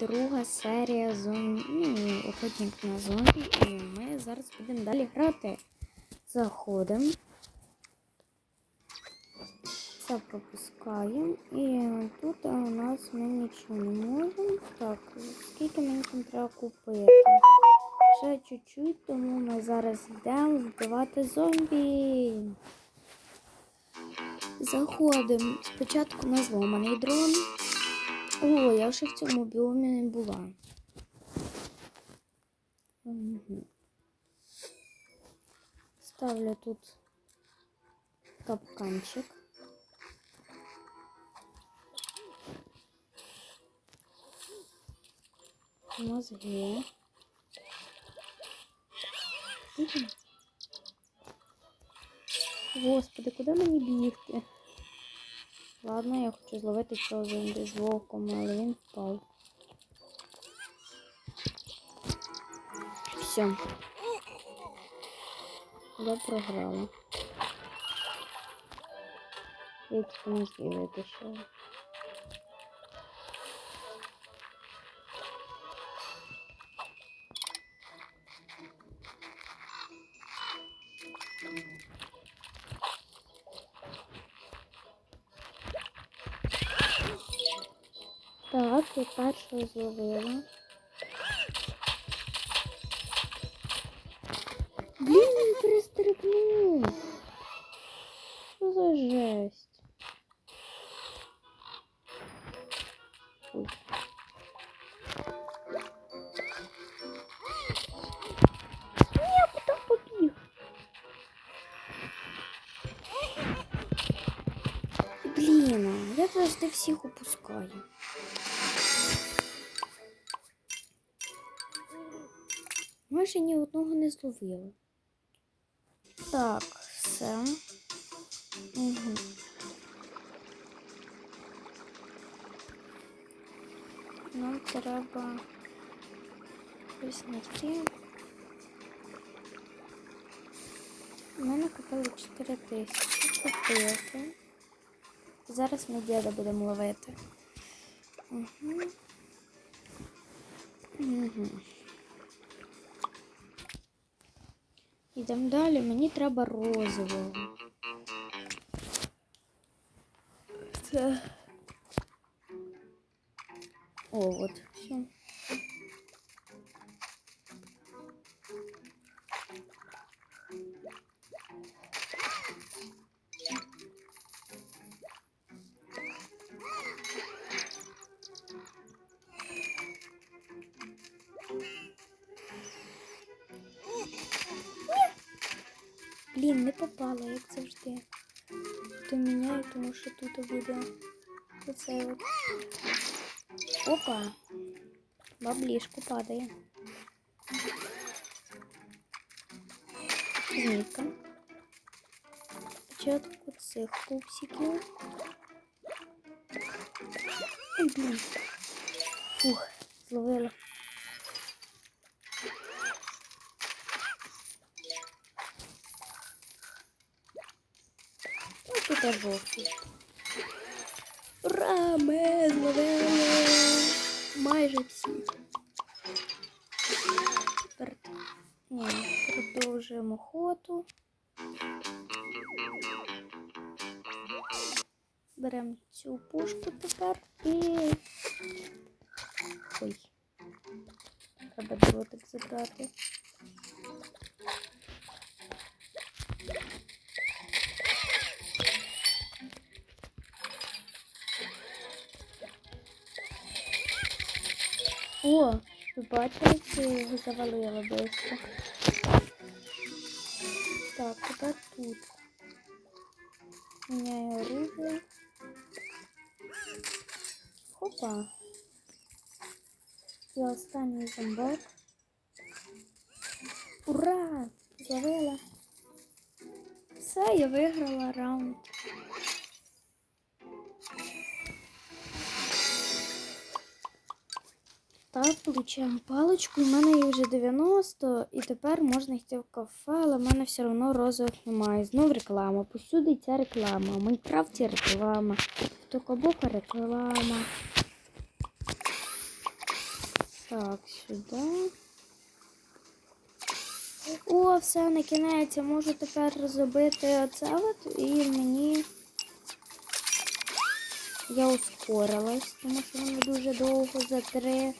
друга серія зомбі. Ну, охотник на зомбі. І ми зараз будемо далі грати. Заходимо. Це пропускаємо. І тут у нас ми нічого не можемо. Так, скільки мені там треба купити? Ще чуть-чуть, тому ми зараз йдемо вбивати зомбі. Заходимо. Спочатку на зломаний дрон. О, я вже в цьому біомі не була. Угу. Ставлю тут капканчик. Мозги. Мгм. Господи, куди мені бігти? Ладно, я хочу зловити цього зомбі з вовком, але він впав. Все. Я програла. Я тільки не витащила. Так, я першого зловила. Блін, він перестрибнув. Що за жесть? Ой. Блін, я завжди всіх опускаю. Майже ні одного не зловила. Так, все. Угу. Нам треба щось знайти. У мене купили 4 тисячі. Купити. Зараз ми діда будемо ловити. Угу. Угу. Йдемо далі, мені треба розового. Це. О, от, все. Блін, не попала, як завжди. То міняю, тому що тут буде оце от. Опа! Баблішко падає. Змітка. Спочатку цих пупсиків. Ой, блін. Фух, зловила. Жовтий. Ура! Ми зловили майже всі. Тепер ні, продовжуємо охоту. Беремо цю пушку тепер і. Ой. Треба дротик забрати. О, ви бачили, що я його завалила близько. Так, тепер тут. Міняю оружие. Хопа. І останній зомбак. Ура! Зловила. Все, я виграла раунд. Так, получаємо паличку. У мене її вже 90, і тепер можна йти в кафе, але в мене все одно розових немає. Знов реклама. Посюди ця реклама. У Майнкрафті реклама. В Токобока реклама. Так, сюди. О, все, на кінець. Я можу тепер зробити оце от і мені. Я ускорилась, тому що мені дуже довго за три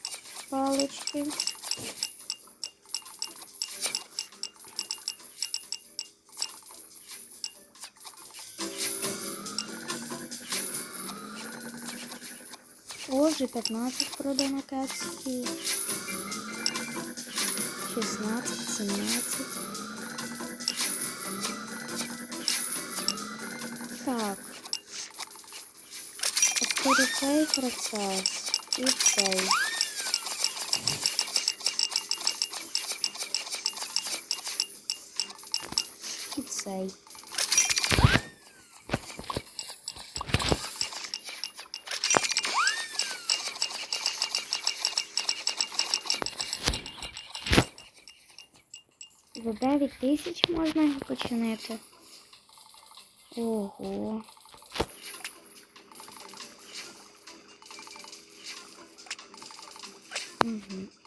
палички. О, вже 15 продано кексів. 16, 17. Так. Ускорю цей процес і цей. І цей. За 9 тисяч можна його починити. Ого. Угу.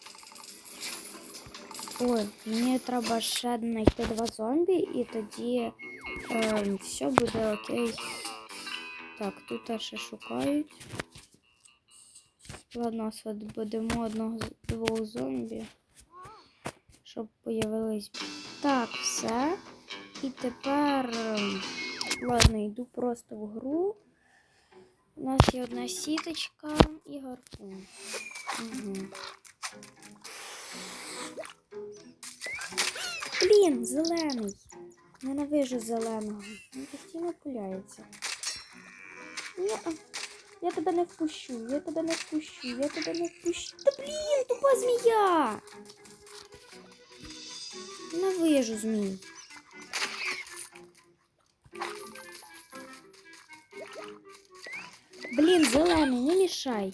Ой, мені треба ще знайти два зомбі і тоді ем, все буде окей. Так, тут ще шукають. Ладно, освободимо одного двох зомбі щоб появились. Так, все. І тепер, ем, ладно, йду просто в гру. У нас є одна сіточка і гарпун. Угу. Блін, зелений. Ненавижу зеленого. Він постійно пуляється. Ні, я тебе не впущу, я тебе не впущу, я тебе не впущу. Та блін, тупа змія! Ненавижу змій. Блін, зелений, не мішай.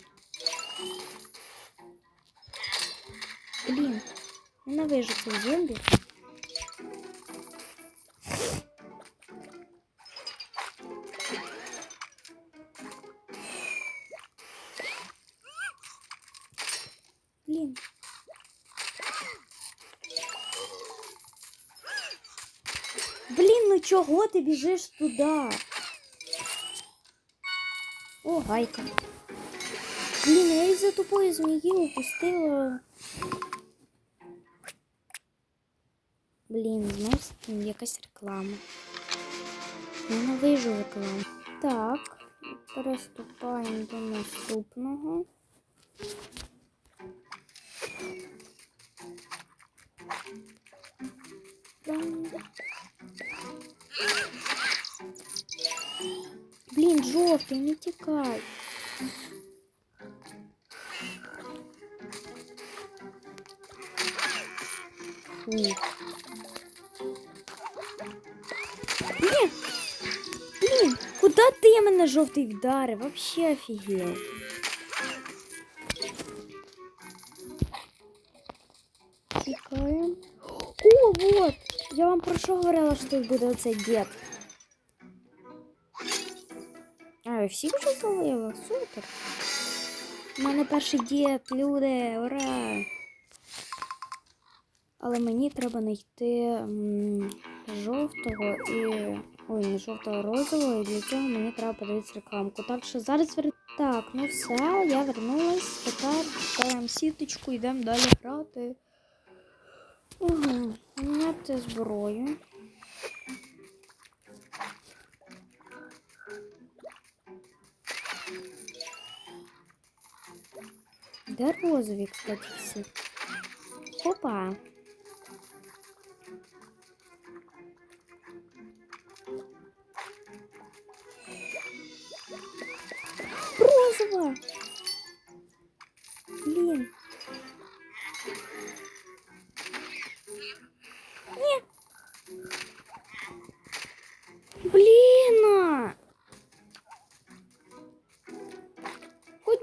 Блін, ненавижу цей зомбі. Блін. Блін, ну чого ти біжиш туди? О, гайка. Блін, я із-за тупої змії упустила. Блін, знов якась реклама. Ненавижу рекламу. Так, переступаємо до наступного. Банда. Блін, жовтий, не тікай. Фу. Ні. Блін, куди ти мене жовтий вдарив? Вообще офігел. Тікаємо. О, вот! Я вам про що говорила, що тут буде оцей дід. А, ви всі вже зловили? Супер. У мене перший дід, люди, ура! Але мені треба знайти жовтого і. Ой, не жовтого розового, і для цього мені треба подивитися рекламку. Так що зараз вер... Так, ну все, я вернулась. Тепер ставимо сіточку, йдемо далі грати. Угу. Міняти зброю. Де розові, кстати, всі? Опа.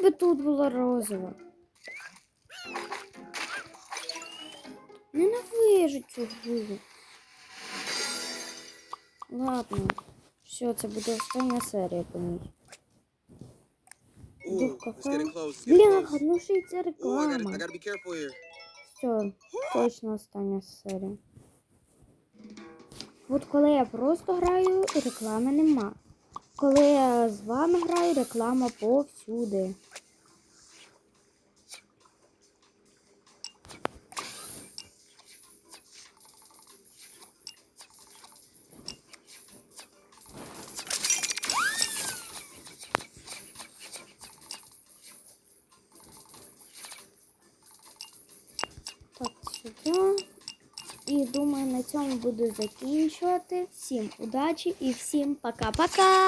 Би тут була розова. Ненавижу цю гру. Ладно. Все, це буде остання серія по ній. It's кафе. close. ну ще й це реклама. Все, точно остання серія. От коли я просто граю, реклами нема. Коли я з вами граю, реклама повсюди. Так, сюди. І думаю, на цьому буду закінчувати. Всім удачі і всім пока-пока!